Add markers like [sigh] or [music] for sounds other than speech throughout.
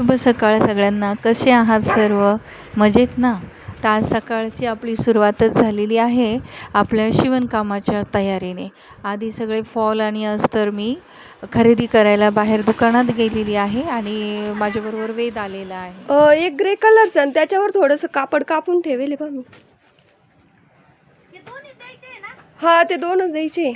शुभ सकाळ सगळ्यांना. कसे आहात सर्व? मजेत ना? तर आज सकाळची आपली सुरुवातच झालेली आहे आपल्या शिवणकामाच्या तयारीने. आधी सगळे फॉल आणि अस्तर मी खरेदी करायला बाहेर दुकानात गेलेली आहे आणि माझ्याबरोबर वेद आलेला आहे. एक ग्रे कलरचं आणि त्याच्यावर थोडंसं कापड कापून ठेवेल बा मी. हा ते दोनच द्यायचे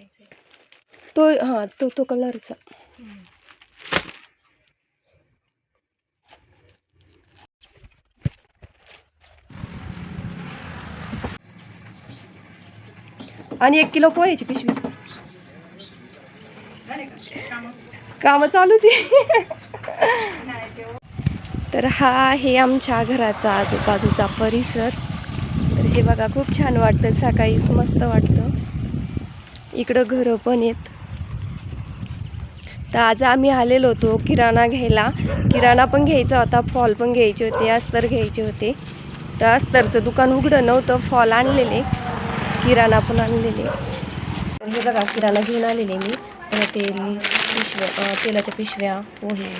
करायचं तो हा तो तो कलरचा. आणि एक किलो पोह्याची पिशवी. काम चालूच आहे. तर हा आहे आमच्या घराचा आजूबाजूचा परिसर. तर हे बघा खूप छान वाटतं सकाळीच मस्त वाटतं. इकडं घरं पण आहेत तर आज आम्ही आलेलो होतो किराणा घ्यायला. किराणा पण घ्यायचा होता फॉल पण घ्यायचे होते अस्तर घ्यायचे होते. तर अस्तरचं दुकान उघडं नव्हतं फॉल आणलेले. किराणा पण आणलेले. तर हे बघा किराणा घेऊन आलेले मी. तेल पिशव्या तेलाच्या पिशव्या पोहे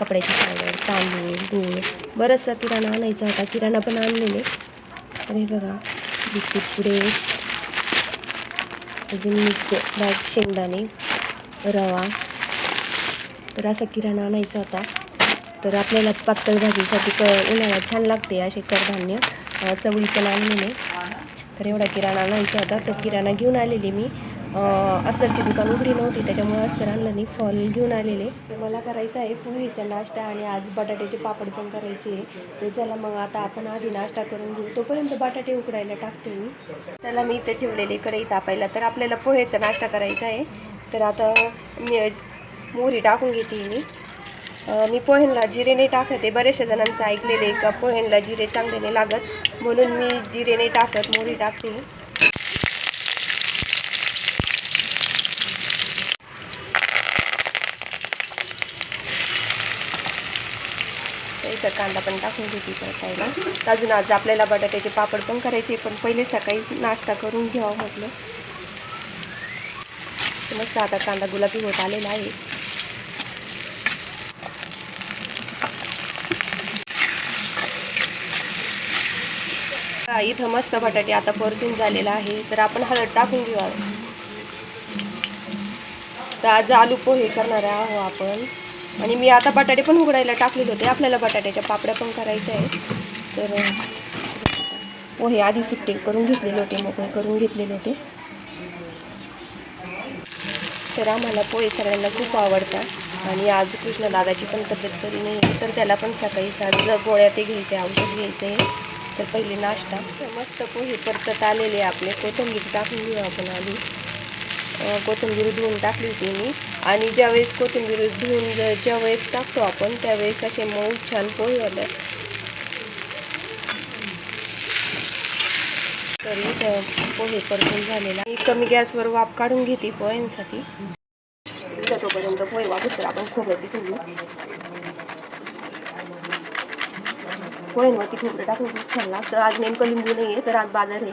कपड्याची पावडर तांदूळ गूळ बरंचसा किराणा आणायचा होता. किराणा पण आणलेले. तर हे बघा बिस्किट पुढे अजून मीठ बारीक शेंगदाणे रवा तर असा किराणा आणायचा होता. तर आपल्याला पातळ भाजीसाठी क उन्हाळ्यात छान लागते असे कडधान्य चवळी पण आणलेले तर एवढा किराणा आणायचा होता. तर किराणा घेऊन आलेली मी. अस्तरची दुकान उघडी नव्हती त्याच्यामुळे अस्तर आणलं नाही फॉल घेऊन आलेले. तर मला करायचं आहे पोहेचा नाश्ता आणि आज बटाट्याचे पापड पण करायचे आहे. तर चला मग आता आपण आधी नाश्ता करून घेऊ. तोपर्यंत बटाटे उकडायला टाकते मी. चला मी इथे ठेवलेले कढई तापायला. तर आपल्याला पोहेचा नाश्ता करायचा आहे. तर आता मी मोहरी टाकून घेते मी. मी पोह्यांना जिरे नाही टाकत आहे. बऱ्याचशा जणांचं ऐकलेलं आहे का पोह्यांना जिरे चांगले नाही लागत. म्हणून मी जिरे नाही टाकत मोहरी टाकते. इथं कांदा पण टाकून घेते परतायला अजून आज आपल्याला बटाट्याचे पापड पण करायचे पण पहिले सकाळी नाश्ता करून घ्यावं म्हटलं. मस्त आता कांदा गुलाबी होत आलेला आहे. इथं मस्त बटाटे आता परतून झालेला आहे तर आपण हळद टाकून घेऊ तर आज आलू पोहे करणार आहोत आपण. आणि मी आता बटाटे पण उघडायला टाकलेले होते. आपल्याला बटाट्याच्या पापड्या पण करायच्या आहेत. तर हो, पोहे आधी सुट्टे करून घेतलेले होते मोकळे करून घेतलेले होते. तर आम्हाला पोहे सगळ्यांना खूप आवडतात. आणि आज कृष्णदादाची पण तब्येत बरी नाही तर त्याला पण सकाळी आज गोळ्या ते घ्यायचे औषध घ्यायचं आहे तर पहिले नाश्ता. मस्त पोहे परतत आलेले आपले. कोथिंबीर टाकून घेऊ आपण आधी. कोथिंबीर धुवून टाकली होती मी. आणि ज्यावेळेस कोथिंबीर धुवून ज्यावेळेस टाकतो आपण त्यावेळेस असे मऊ छान पोहे आले तर इथं पोहे परतून झालेला मी कमी गॅसवर वाफ काढून घेते पोह्यांसाठी. तोपर्यंत पोहे वापस तर आपण खोबरं पिसून पोह्यांवरती खोबरं टाकून खूप छान लागतं. आज नेमकं लिंबू नाही आहे तर आज बाजार आहे.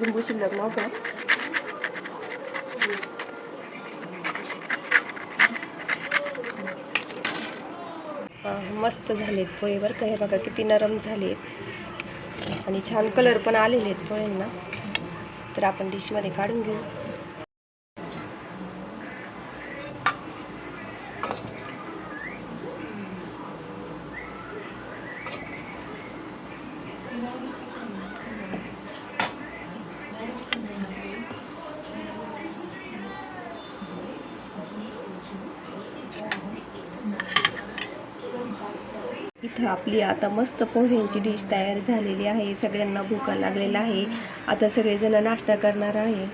लिंबू शिल्लक नव्हतं. मस्त झालेत पोहे बरं का. हे बघा किती नरम झालेत. आणि छान कलर पण आलेले आहेत पोह्यांना. तर आपण डिशमध्ये काढून घेऊ. इथं आपली आता मस्त पोह्यांची डिश तयार झालेली आहे. सगळ्यांना भूका लागलेला आहे. आता सगळेजण नाश्ता करणार आहे.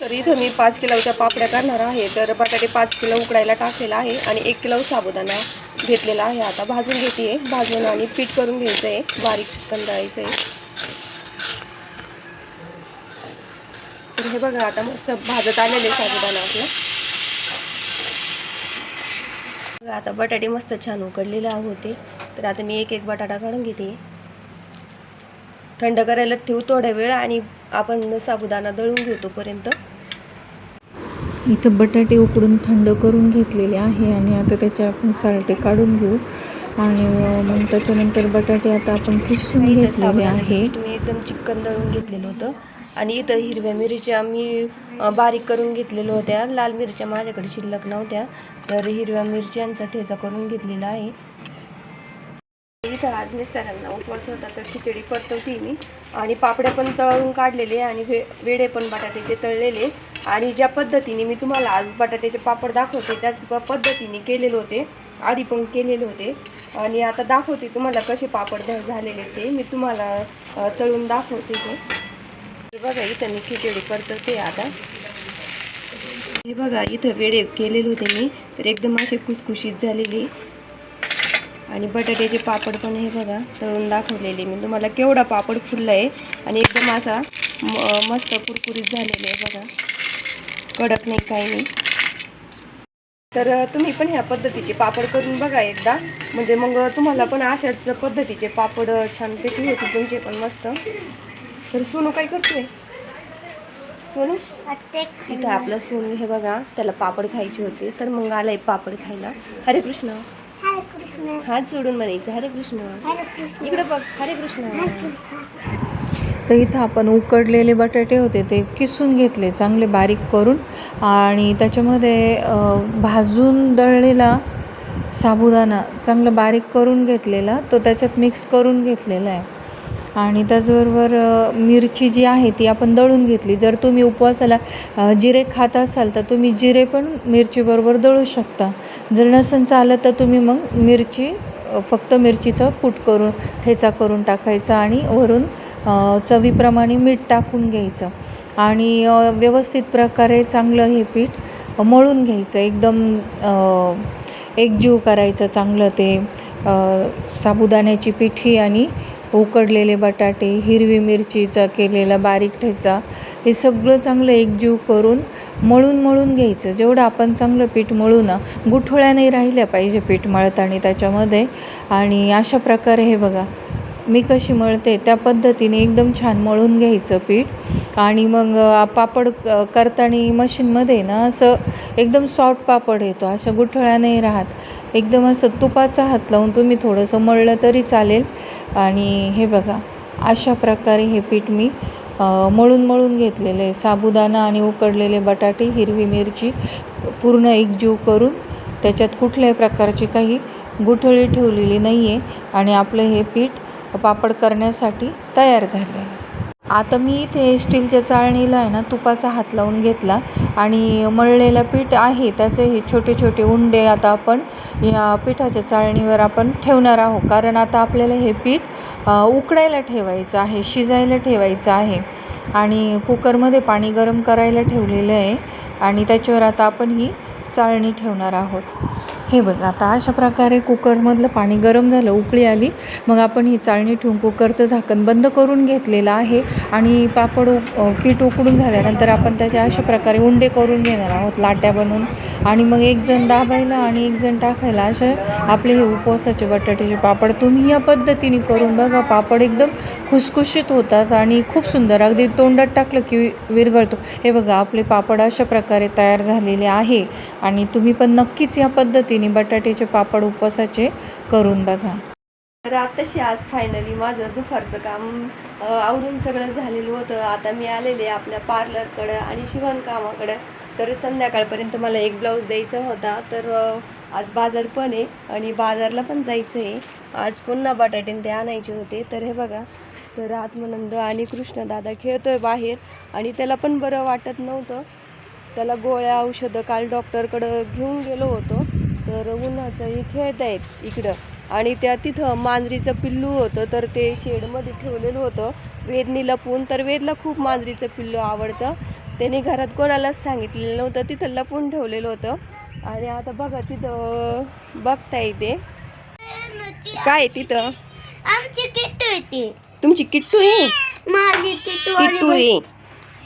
तर इथं मी पाच किलोच्या पापड्या करणार आहे. तर बटाटे पाच किलो उकडायला टाकलेला आहे आणि एक किलो साबुदाणा घेतलेला आहे. आता भाजून घेते. भाजून आणि पीठ करून घ्यायचं आहे बारीक कंदाळायचं आहे तर हे बघा आता मस्त भाजत आलेले साबुदाणा आपला. आता बटाटे मस्त छान उकडलेले होते तर आता मी एक एक बटाटा काढून घेते. थंड करायला ठेवू थोडा वेळ आणि आपण साबुदाणा दळून घेऊ तोपर्यंत. इथं बटाटे उकडून थंड करून घेतलेले आहे आणि आता त्याचे आपण सालटे काढून घेऊ. आणि मग त्याच्यानंतर बटाटे आता आपण किसून घेतलेले आहे एकदम चिकन दळून घेतलेलं होतं. आणि इथं हिरव्या मिरच्या मी बारीक करून घेतलेल्या होत्या. लाल मिरच्या माझ्याकडे शिल्लक नव्हत्या. तर हिरव्या मिरच्यांचा ठेचा करून घेतलेला आहे. इथं आज मिस्टरांना उपवास होता तर खिचडी परतवती मी. आणि पापड्या पण तळून काढलेले आणि वे वेडे पण बटाट्याचे तळलेले. आणि ज्या पद्धतीने मी तुम्हाला आज बटाट्याचे पापड दाखवते त्याच पद्धतीने केलेले होते. आधी पण केलेले होते. आणि आता दाखवते तुम्हाला कसे पापड झालेले ते. मी तुम्हाला तळून दाखवते ते. हे बघा इथं मी खिचडी परतवते आता. हे बघा इथं वेळे केलेले होते मी तर एकदम असे खुसखुशीत झालेली. आणि बटाट्याचे पापड पण हे बघा तळून दाखवलेले. मी तुम्हाला केवढा पापड फुलला आहे आणि एकदम असा म- मस्त कुरकुरीत झालेले आहे बघा. कडक नाही काही नाही. तर तुम्ही पण ह्या पद्धतीचे पापड करून बघा एकदा. म्हणजे मग तुम्हाला पण अशाच पद्धतीचे पापड छानपैकी होते तुमचे पण मस्त. तर सोनू काय करतोय? सोनू? इथं आपलं सोनू हे बघा त्याला पापड खायचे होते. तर मग आलाय पापड खायला. हरे कृष्ण. हात जोडून म्हणायचं. हरे कृष्ण. इकडे बघ. हरे कृष्ण. तर इथं आपण उकडलेले बटाटे होते ते किसून घेतले चांगले बारीक करून. आणि त्याच्यामध्ये भाजून दळलेला साबुदाणा चांगलं बारीक करून घेतलेला तो त्याच्यात मिक्स करून घेतलेला आहे. आणि त्याचबरोबर मिरची जी आहे ती आपण दळून घेतली. जर तुम्ही उपवासाला जिरे खात असाल तर तुम्ही जिरे पण मिरचीबरोबर दळू शकता. जर नसेल चालत तर तुम्ही मग मिरची फक्त मिरचीचं कूट करून ठेचा करून टाकायचा आणि वरून चवीप्रमाणे मीठ टाकून घ्यायचं. आणि व्यवस्थित प्रकारे चांगलं हे पीठ मळून घ्यायचं. एकदम एकजीव करायचं चांगलं ते साबुदाण्याची पिठी आणि उकडलेले बटाटे हिरवी मिरचीचा केलेला बारीक ठेचा हे सगळं चांगलं एकजीव करून मळून मळून घ्यायचं. जेवढं आपण चांगलं पीठ मळू ना गुठळ्या नाही राहिल्या पाहिजे पीठ मळताना त्याच्यामध्ये. आणि अशा प्रकारे हे बघा मी कशी मळते त्या पद्धतीने एकदम छान मळून घ्यायचं पीठ. आणि मग पापड क- करताना मशीनमध्ये ना असं एकदम सॉफ्ट पापड येतो अशा गुठळ्या नाही राहत. एकदम असं तुपाचा हात लावून तुम्ही थोडंसं मळलं तरी चालेल. आणि हे बघा अशा प्रकारे हे पीठ मी मळून मळून घेतलेलं आहे. साबुदाणा आणि उकडलेले बटाटे हिरवी मिरची पूर्ण एकजीव करून त्याच्यात कुठल्याही प्रकारची काही गुठळी ठेवलेली नाही आहे आणि आपलं हे पीठ पापड करण्यासाठी तयार झाले आहे आता मी इथे स्टीलच्या चाळणीला आहे ना तुपाचा हात लावून घेतला आणि मळलेलं पीठ आहे त्याचे हे छोटे छोटे उंडे आता आपण या पिठाच्या चाळणीवर आपण ठेवणार आहोत. कारण आता आपल्याला हे पीठ उकडायला ठेवायचं आहे शिजायला ठेवायचं आहे. आणि कुकरमध्ये पाणी गरम करायला ठेवलेलं आहे. आणि त्याच्यावर आता आपण ही चाळणी ठेवणार आहोत. हे बघा आता अशा प्रकारे कुकरमधलं पाणी गरम झालं उकळी आली. मग आपण ही चाळणी ठेवून कुकरचं झाकण बंद करून घेतलेलं आहे आणि पापड उक- पीठ उकडून झाल्यानंतर आपण त्याच्या अशा प्रकारे उंडे करून घेणार आहोत लाट्या बनवून. आणि मग एक जण दाबायला आणि एक जण टाकायला असे आपले हे उपवासाचे बटाट्याचे पापड तुम्ही या पद्धतीने करून बघा. पापड एकदम खुसखुशीत होतात आणि खूप सुंदर. अगदी तोंडात टाकलं की विरघळतो. हे बघा आपले पापड अशा प्रकारे तयार झालेले आहे. आणि तुम्ही पण नक्कीच या पद्धतीने बटाट्याचे पापड उपवासाचे करून बघा. तर आत्ताशी आज फायनली माझं दुपारचं काम आवरून सगळं झालेलं होतं. आता मी आलेले आपल्या पार्लरकडं आणि शिवणकामाकडं तर संध्याकाळपर्यंत मला एक ब्लाऊज द्यायचा होता. तर आज बाजार पण आहे आणि बाजारला पण जायचं आहे. आज पुन्हा बटाटे ते आणायचे होते. तर हे बघा तर आत्मानंद आणि कृष्णदादा खेळतोय बाहेर आणि त्याला पण बरं वाटत नव्हतं. त्याला गोळ्या औषधं काल डॉक्टरकडं घेऊन गेलो होतो. तर उन्हाचं हे खेळत आहेत इकडं. आणि त्या तिथं मांजरीचं पिल्लू होतं तर ते शेडमध्ये ठेवलेलं होतं. वेदनी लपून तर वेदला खूप मांजरीचं पिल्लू आवडतं. त्याने घरात कोणालाच सांगितलेलं नव्हतं तिथं लपून ठेवलेलं होतं. आणि आता बघा तिथं बघता येते. काय तिथं? आमची किट्टू होती तुमची किट्टू आहे? माझी किट्टू किट्टू आहे.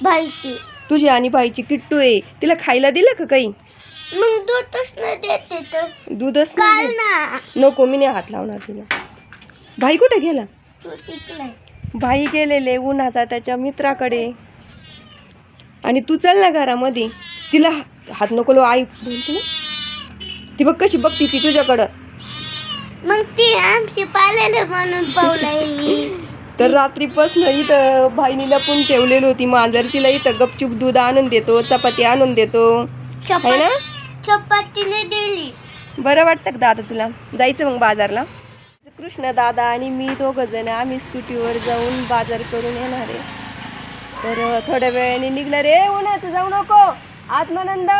भाईची. तुझी आणि बाईची किट्टू आहे. तिला खायला दिलं का काही? मग दूधच नाही देते तर दूधच काल नाही ना. नको मी नाही हात लावणार तिला. भाई कुठे गेला? तू भाई गेलेले उन्हाचा त्याच्या मित्राकडे. आणि तू चल ना घरामध्ये. तिला हा- हात नको लो आई बोलते ना ती बघ कशी बघती ती तुझ्याकडं. मग ती आमची पालेले म्हणून पावलायली [laughs] तर रात्रीपासून इथं भाईनी लपून ठेवलेली होती मांजर. तिला इथं गपचूप दूध आणून देतो चपाती आणून देतो. आहे ना? चपातीने दिली. बरं वाटतं का दादा तुला? जायचं मग बाजारला? कृष्ण दादा आणि मी दोघं जण आम्ही स्कूटीवर जाऊन बाजार करून येणार आहे. तर थोड्या वेळाने निघणार आहे. उन्हाचं जाऊ नको. आत्मानंद.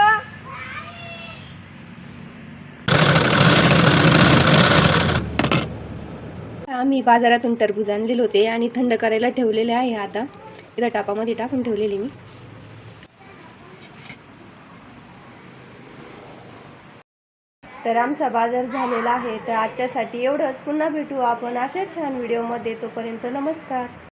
आम्ही बाजारातून टरबूज आणलेले होते आणि थंड करायला ठेवलेले आहे आता. इथं टापामध्ये टाकून ठेवलेली मी. तर आमचा बाजार झालेला आहे. तर आजच्यासाठी एवढंच. पुन्हा भेटू आपण अशाच छान व्हिडिओमध्ये तोपर्यंत नमस्कार.